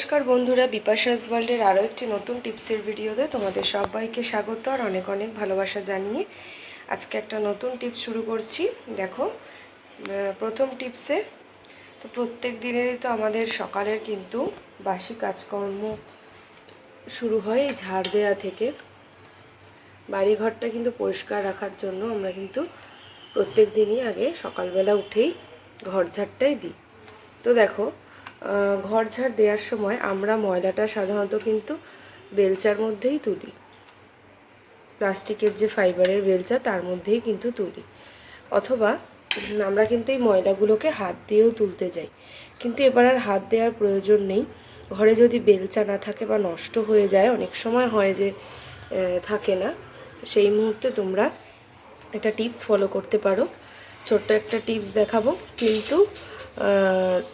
নমস্কার বন্ধুরা, বিপাশাস ওয়ার্ল্ডের আরও একটি নতুন টিপসের ভিডিওতে তোমাদের সবাইকে স্বাগত আর অনেক অনেক ভালোবাসা জানিয়ে আজকে একটা নতুন টিপস শুরু করছি। দেখো প্রথম টিপসে, তো প্রত্যেক দিনেরই তো আমাদের সকালের কিন্তু বাসি কাজকর্ম শুরু হয় এই ঝাড় দেওয়া থেকে। বাড়িঘরটা কিন্তু পরিষ্কার রাখার জন্য আমরা কিন্তু প্রত্যেক দিনই আগে সকালবেলা উঠেই ঘর ঝাড়টাই দিই। তো দেখো ঘর ঝাড় দেওয়ার সময় আমরা ময়লাটা সাধারণত কিন্তু বেলচার মধ্যেই তুলি। প্লাস্টিকের যে ফাইবারের বেলচা, তার মধ্যেই কিন্তু তুলি। অথবা আমরা কিন্তু এই ময়লাগুলোকে হাত দিয়েও তুলতে যাই। কিন্তু এবার আর হাত দেওয়ার প্রয়োজন নেই। ঘরে যদি বেলচা না থাকে বা নষ্ট হয়ে যায়, অনেক সময় হয় যে থাকে না। সেই মুহূর্তে তোমরা একটা টিপস ফলো করতে পারো। ছোট্ট একটা টিপস দেখাবো। কিন্তু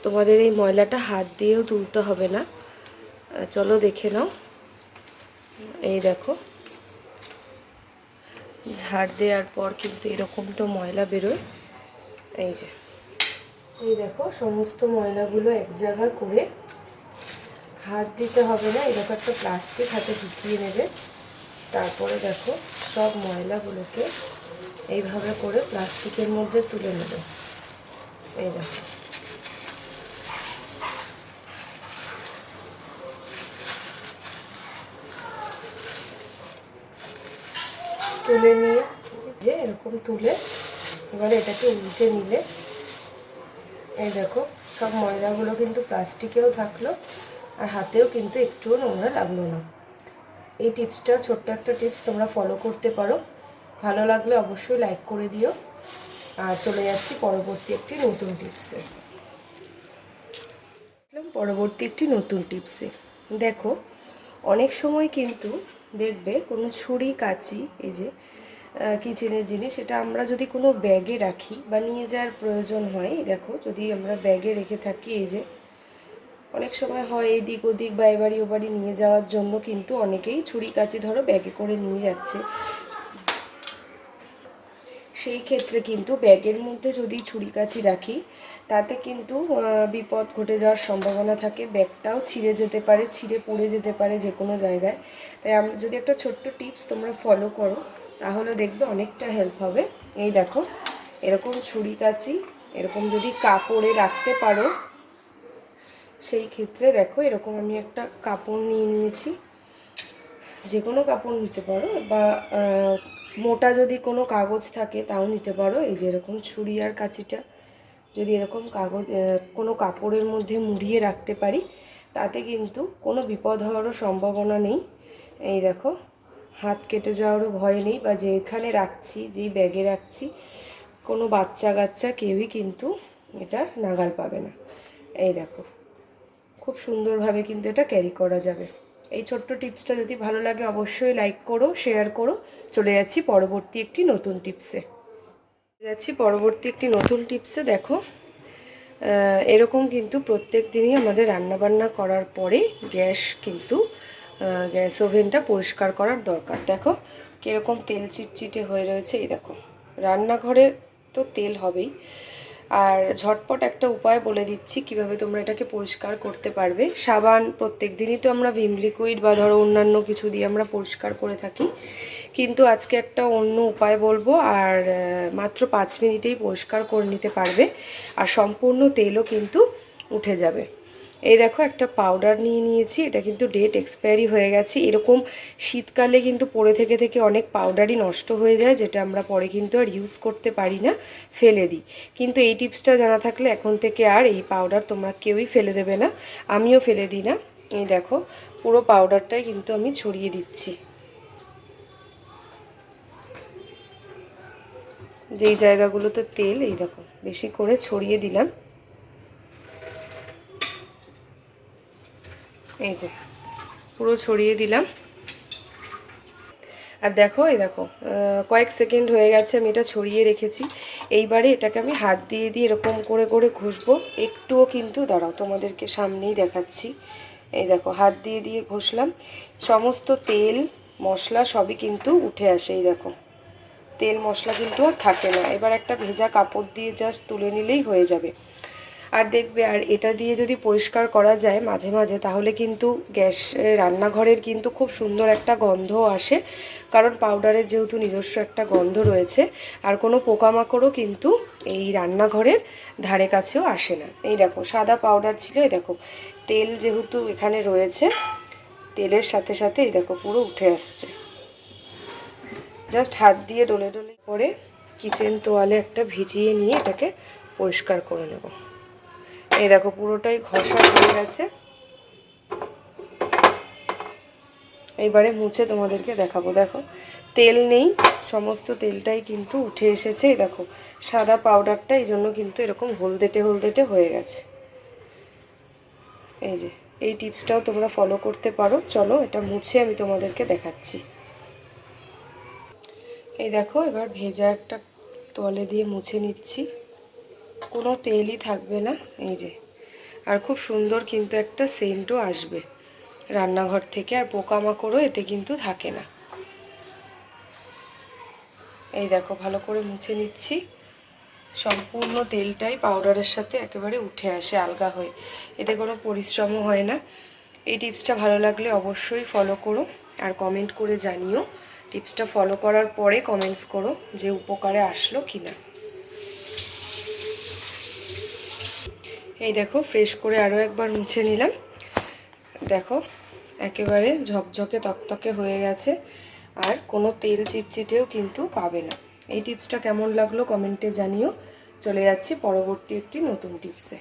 তোমাদের এই ময়লাটা হাত দিয়েও তুলতে হবে না। চলো দেখে নাও। এই দেখো। ঝাড় দেওয়ার পর কিন্তু এরকম তো ময়লা বেরোয়। এই যে। এই দেখো, সমস্ত ময়লাগুলো এক জায়গা করে হাত দিতে হবে না। এরকম একটা প্লাস্টিক হাতে ঢুকিয়ে নেবে। তারপরে দেখো, সব ময়লাগুলোকে এইভাবে করে প্লাস্টিকের মধ্যে তুলে নেবে। এই দেখো। তুলে নিয়ে যে এরকম তুলে এবারে এটাকে উল্টে নিলে, এই দেখো, সব ময়লাগুলো কিন্তু প্লাস্টিকেও থাকল আর হাতেও কিন্তু একটুও নোংরা লাগল না। এই টিপসটা, ছোট্ট একটা টিপস তোমরা ফলো করতে পারো। ভালো লাগলে অবশ্যই লাইক করে দিও। আর চলে যাচ্ছি পরবর্তী একটি নতুন টিপসে পরবর্তী একটি নতুন টিপসে দেখো, অনেক সময় কিন্তু দেখবে কোনো ছুরি, কাঁচি, এই যে কিচেনের জিনিস সেটা আমরা যদি কোনো ব্যাগে রাখি বা নিয়ে যাওয়ার প্রয়োজন হয় দেখো, যদি আমরা ব্যাগে রেখে থাকি, এই যে, অনেক সময় হয় এদিক ওদিক বা এবাড়ি ওবাড়ি নিয়ে যাওয়ার জন্য কিন্তু অনেকেই ছুরি, কাচি ধরো ব্যাগে করে নিয়ে যাচ্ছে। সেই ক্ষেত্রে কিন্তু ব্যাগের মধ্যে যদি ছুরি কাচি রাখি, তাতে কিন্তু বিপদ ঘটে যাওয়ার সম্ভাবনা থাকে। ব্যাগটাও ছিঁড়ে যেতে পারে, ছিঁড়ে পড়ে যেতে পারে যে কোনো জায়গায়। তাই যদি একটা ছোট্ট টিপস তোমরা ফলো করো, তাহলে দেখবে অনেকটা হেল্প হবে। এই দেখো, এরকম ছুরি কাচি এরকম যদি কাপড়ে রাখতে পারো, সেই ক্ষেত্রে দেখো, এরকম আমি একটা কাপড় নিয়ে নিয়েছি। যে কোনো কাপড় নিতে পারো বা মোটা যদি কোনো কাগজ থাকে, তাও নিতে পারো। এই যে এরকম ছুরি আর কাঁচিটা যদি এরকম কাগজ কোনো কাপড়ের মধ্যে মুড়িয়ে রাখতে পারি, তাতে কিন্তু কোনো বিপদ হওয়ারও সম্ভাবনা নেই। এই দেখো, হাত কেটে যাওয়ারও ভয় নেই বা যেখানে রাখছি, যেই ব্যাগে রাখছি, কোনো বাচ্চা কাচ্চা কেউই কিন্তু এটা নাগাল পাবে না। এই দেখো, খুব সুন্দরভাবে কিন্তু এটা ক্যারি করা যাবে। এই ছোট্ট টিপসটা যদি ভালো লাগে অবশ্যই লাইক করো, শেয়ার করো। চলে যাচ্ছি পরবর্তী একটি নতুন টিপসে। যাচ্ছি পরবর্তী একটি নতুন টিপসে, দেখো। এরকম কিন্তু প্রত্যেক দিনই আমাদের রান্নাবান্না করার পরে গ্যাস কিন্তু গ্যাস ওভেনটা পরিষ্কার করার দরকার। দেখো, কীরকম তেল চিটচিটে হয়ে রয়েছে, এই দেখো। রান্নাঘরে তো তেল হবেই। আর ঝটপট একটা উপায় বলে দিচ্ছি কীভাবে তোমরা এটাকে পরিষ্কার করতে পারবে। সাবান প্রত্যেক দিনই তো আমরা ভিম লিকুইড বা ধরো অন্যান্য কিছু দিয়ে আমরা পরিষ্কার করে থাকি। কিন্তু আজকে একটা অন্য উপায় বলব আর মাত্র পাঁচ মিনিটেই পরিষ্কার করে নিতে পারবে। আর সম্পূর্ণ তেলও কিন্তু উঠে যাবে। এই দেখো, একটা পাউডার নিয়ে নিয়েছি। এটা কিন্তু ডেট এক্সপায়ারি হয়ে গেছে। এরকম শীতকালে কিন্তু পরে থেকে থেকে অনেক পাউডারই নষ্ট হয়ে যায়, যেটা আমরা পরে কিন্তু আর ইউজ করতে পারি না, ফেলে দিই। কিন্তু এই টিপসটা জানা থাকলে এখন থেকে আর এই পাউডার তোমরা কেউই ফেলে দেবে না। আমিও ফেলে দিই না। এই দেখো, পুরো পাউডারটাই কিন্তু আমি ছড়িয়ে দিচ্ছি। যেই জায়গাগুলোতে তেল, এই দেখো, বেশি করে ছড়িয়ে দিলাম। এই যে, পুরো ছড়িয়ে দিলাম। আর দেখো, এই দেখো কয়েক সেকেন্ড হয়ে গেছে আমি এটা ছড়িয়ে রেখেছি। এইবারে এটাকে আমি হাত দিয়ে দিয়ে এরকম করে করে ঘষবো। একটুও কিন্তু, দাঁড়াও, তোমাদেরকে সামনেই দেখাচ্ছি। এই দেখো, হাত দিয়ে দিয়ে ঘষলাম। সমস্ত তেল, মশলা সবই কিন্তু উঠে আসে, এই দেখো। তেল, মশলা কিন্তু আর থাকে না। এবার একটা ভেজা কাপড় দিয়ে জাস্ট তুলে নিলেই হয়ে যাবে। আর দেখবে, আর এটা দিয়ে যদি পরিষ্কার করা যায় মাঝে মাঝে, তাহলে কিন্তু গ্যাস রান্নাঘরের কিন্তু খুব সুন্দর একটা গন্ধ আসে। কারণ পাউডারের যেহেতু নিজস্ব একটা গন্ধ রয়েছে, আর কোনো পোকামাকড়ও কিন্তু এই রান্নাঘরের ধারে কাছেও আসে না। এই দেখো, সাদা পাউডার ছিল, এই দেখো, তেল যেহেতু এখানে রয়েছে, তেলের সাথে সাথে এই দেখো, পুরো উঠে আসছে। জাস্ট হাত দিয়ে ডলে ডলে করে কিচেন তোয়ালে একটা ভিজিয়ে নিয়ে এটাকে পরিষ্কার করে নেব। এই দেখো, পুরোটাই ঘষা হয়ে গেছে। এইবারে মুছে তোমাদেরকে দেখাবো। দেখো, তেল নেই, সমস্ত তেলটাই কিন্তু উঠে এসেছে। দেখো, সাদা পাউডারটা এই জন্য কিন্তু এরকম হলদেটে হলদেটে হয়ে গেছে। এই যে, এই টিপসটাও তোমরা ফলো করতে পারো। চলো, এটা মুছে আমি তোমাদেরকে দেখাচ্ছি। এই দেখো, এবার ভেজা একটা তোয়ালে দিয়ে মুছে নিচ্ছি। কোনো তেলই থাকবে না, এই যে। আর খুব সুন্দর কিন্তু একটা সেন্টও আসবে রান্নাঘর থেকে, আর পোকামাকড়ও এতে কিন্তু থাকে না। এই দেখো, ভালো করে মুছে নিচ্ছি। সম্পূর্ণ তেলটাই পাউডারের সাথে একেবারে উঠে আসে, আলগা হয়ে। এতে কোনো পরিশ্রমও হয় না। এই টিপসটা ভালো লাগলে অবশ্যই ফলো করো, আর কমেন্ট করে জানিও। টিপসটা ফলো করার পরে কমেন্টস করো যে উপকারে আসলো কি এই দেখো ফ্রেশ করে আরও একবার মুছে নিলাম। দেখো, একেবারে ঝকঝকে, তকতকে হয়ে গেছে। আর কোনো তেল চিটচিটেও কিন্তু পাবে না। এই টিপসটা কেমন লাগল কমেন্টে জানিও। চলে যাচ্ছি পরবর্তী একটি নতুন টিপসে।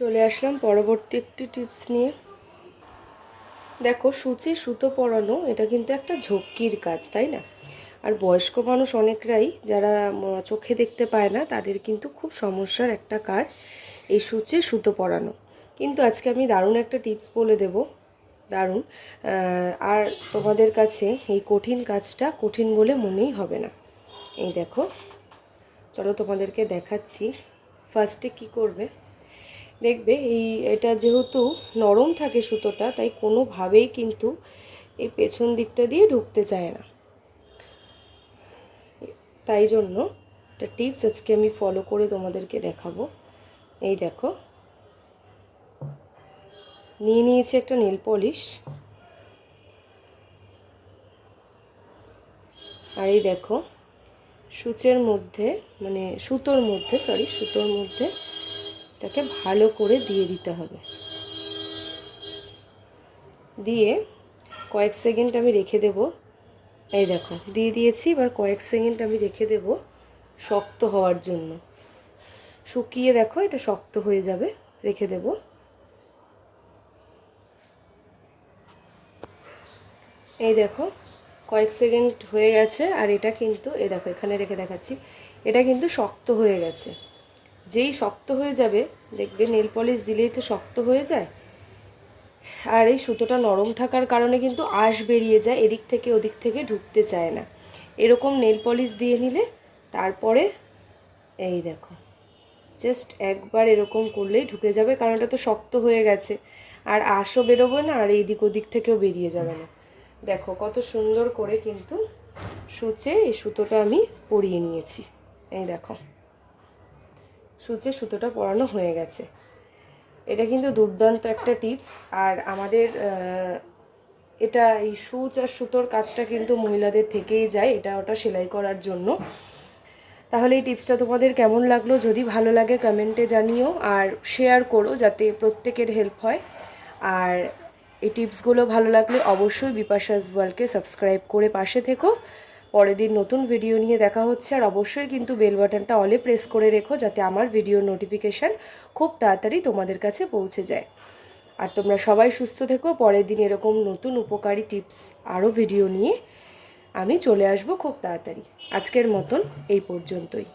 চলে আসলাম পরবর্তী একটি টিপস নিয়ে। দেখো, সূচি সুতো পরানো, এটা কিন্তু একটা ঝক্কির কাজ, তাই না? আর বয়স্ক মানুষ অনেকরাই যারা চোখে দেখতে পায় না, তাদের কিন্তু খুব সমস্যার একটা কাজ এই সূচে সুতো পরানো। কিন্তু আজকে আমি দারুণ একটা টিপস বলে দেব, দারুণ। আর তোমাদের কাছে এই কঠিন কাজটা কঠিন বলে মনেই হবে না। এই দেখো, চলো তোমাদেরকে দেখাচ্ছি। ফার্স্টে কি করবে? দেখবে এই, এটা যেহেতু নরম থাকে সুতোটা, তাই কোনোভাবেই কিন্তু এই পেছন দিকটা দিয়ে ঢুকতে চায় না। তাই জন্য একটা টিপস আজকে আমি ফলো করে তোমাদেরকে দেখাবো। এই দেখো। নিয়ে নিয়েছি একটা নেল পলিশ আর এই দেখো, সূচের মধ্যে মানে সুতোর মধ্যে সরি সুতোর মধ্যে এটাকে ভালো করে দিয়ে দিতে হবে। দিয়ে কয়েক সেকেন্ড আমি রেখে দেব। এই দেখো, দিয়ে দিয়েছি, এবার কয়েক সেকেন্ড আমি রেখে দেব শক্ত হওয়ার জন্য। শুকিয়ে দেখো, এটা শক্ত হয়ে যাবে, রেখে দেব। এই দেখো, কয়েক সেকেন্ড হয়ে গেছে, আর এটা কিন্তু এ দেখো, এখানে রেখে দেখাচ্ছি, এটা কিন্তু শক্ত হয়ে গেছে। যেই শক্ত হয়ে যাবে, দেখবে, নেল পলিশ দিলেই তো শক্ত হয়ে যায় আর এই সুতোটা নরম থাকার কারণে কিন্তু আঁশ বেরিয়ে যায়, এদিক থেকে ওদিক থেকে ঢুকতে চায় না। এরকম নেল পলিশ দিয়ে নিলে তারপরে এই দেখো জাস্ট একবার এরকম করলেই ঢুকে যাবে, কারণ এটা তো শক্ত হয়ে গেছে। আর আঁশও বেরোবে না, আর এইদিক ওদিক থেকেও বেরিয়ে যাবে না। দেখো কত সুন্দর করে কিন্তু সূচে এই সুতোটা আমি পরিয়ে নিয়েছি। এই দেখো, সূচে সুতোটা পরানো হয়ে গেছে। কিন্তু দুর্দান্ত একটা টিপস। আর আমাদের এটা এই সূচ আর সুতোর কাজটা কিন্তু মহিলাদের থেকেই যায়, এটা ওটা সেলাই করার জন্য। তাহলে এই টিপসটা তোমাদের কেমন লাগল? যদি ভালো লাগে কমেন্টে জানিও আর শেয়ার করো যাতে প্রত্যেকের হেল্প হয়। আর এই টিপসগুলো ভালো লাগলে অবশ্যই বিপাশাস ওয়ার্ল্ডকে সাবস্ক্রাইব করে পাশে থেকো। পরের দিন নতুন ভিডিও নিয়ে দেখা হচ্ছে, আর অবশ্যই কিন্তু বেল বাটনটা অলে প্রেস করে রেখো যাতে আমার ভিডিওর নোটিফিকেশান খুব তাড়াতাড়ি তোমাদের কাছে পৌঁছে যায়। আর তোমরা সবাই সুস্থ থেকো, পরের দিন এরকম নতুন উপকারী টিপস আরও ভিডিও নিয়ে আমি চলে আসব খুব তাড়াতাড়ি। আজকের মতন এই পর্যন্তই।